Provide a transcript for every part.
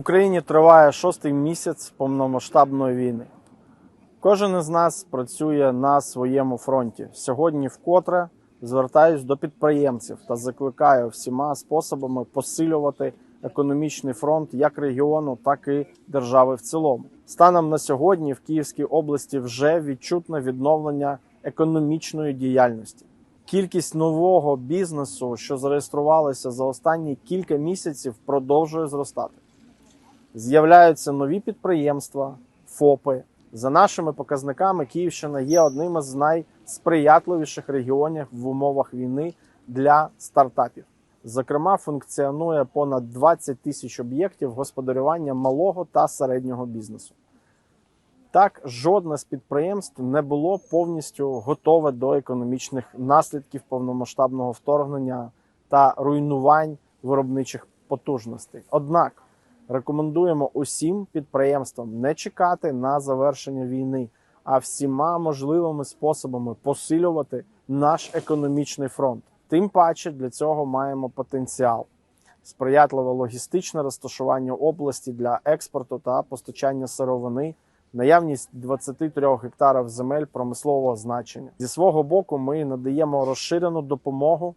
В Україні триває шостий місяць повномасштабної війни. Кожен із нас працює на своєму фронті. Сьогодні вкотре звертаюсь до підприємців та закликаю всіма способами посилювати економічний фронт як регіону, так і держави в цілому. Станом на сьогодні в Київській області вже відчутне відновлення економічної діяльності. Кількість нового бізнесу, що зареєструвалося за останні кілька місяців, продовжує зростати. З'являються нові підприємства, ФОПи. За нашими показниками, Київщина є одним із найсприятливіших регіонів в умовах війни для стартапів. Зокрема, функціонує понад 20 тисяч об'єктів господарювання малого та середнього бізнесу. Так, жодне з підприємств не було повністю готове до економічних наслідків повномасштабного вторгнення та руйнувань виробничих потужностей. Однак рекомендуємо усім підприємствам не чекати на завершення війни, а всіма можливими способами посилювати наш економічний фронт. Тим паче для цього маємо потенціал. Сприятливе логістичне розташування області для експорту та постачання сировини, наявність 23 гектарів земель промислового значення. Зі свого боку, ми надаємо розширену допомогу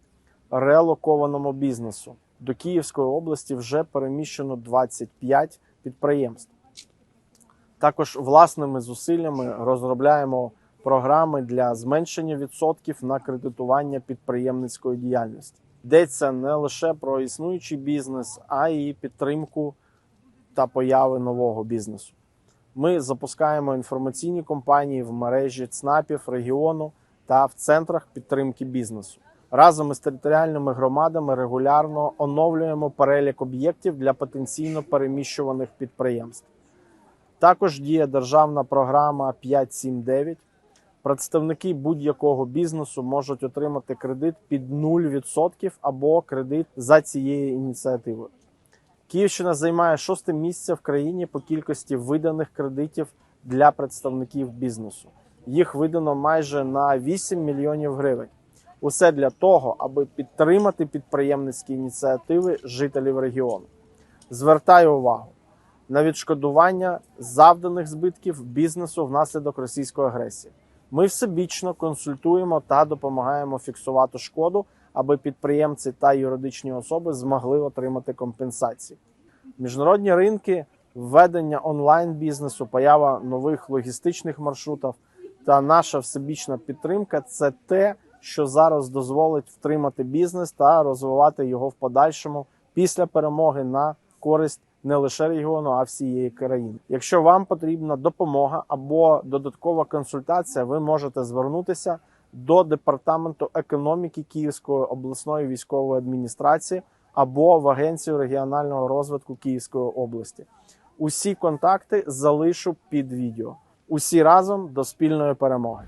релокованому бізнесу. До Київської області вже переміщено 25 підприємств. Також власними зусиллями розробляємо програми для зменшення відсотків на кредитування підприємницької діяльності. Йдеться не лише про існуючий бізнес, а й підтримку та появи нового бізнесу. Ми запускаємо інформаційні кампанії в мережі ЦНАПів регіону та в центрах підтримки бізнесу. Разом із територіальними громадами регулярно оновлюємо перелік об'єктів для потенційно переміщуваних підприємств. Також діє державна програма 579. Представники будь-якого бізнесу можуть отримати кредит під 0% або кредит за цією ініціативою. Київщина займає шосте місце в країні по кількості виданих кредитів для представників бізнесу. Їх видано майже на 8 мільйонів гривень. Усе для того, аби підтримати підприємницькі ініціативи жителів регіону. Звертаю увагу на відшкодування завданих збитків бізнесу внаслідок російської агресії. Ми всебічно консультуємо та допомагаємо фіксувати шкоду, аби підприємці та юридичні особи змогли отримати компенсації. Міжнародні ринки, введення онлайн бізнесу, поява нових логістичних маршрутів та наша всебічна підтримка це те, що зараз дозволить втримати бізнес та розвивати його в подальшому після перемоги на користь не лише регіону, а всієї країни. Якщо вам потрібна допомога або додаткова консультація, ви можете звернутися до департаменту економіки Київської обласної військової адміністрації або в Агенцію регіонального розвитку Київської області. Усі контакти залишу під відео. Усі разом до спільної перемоги.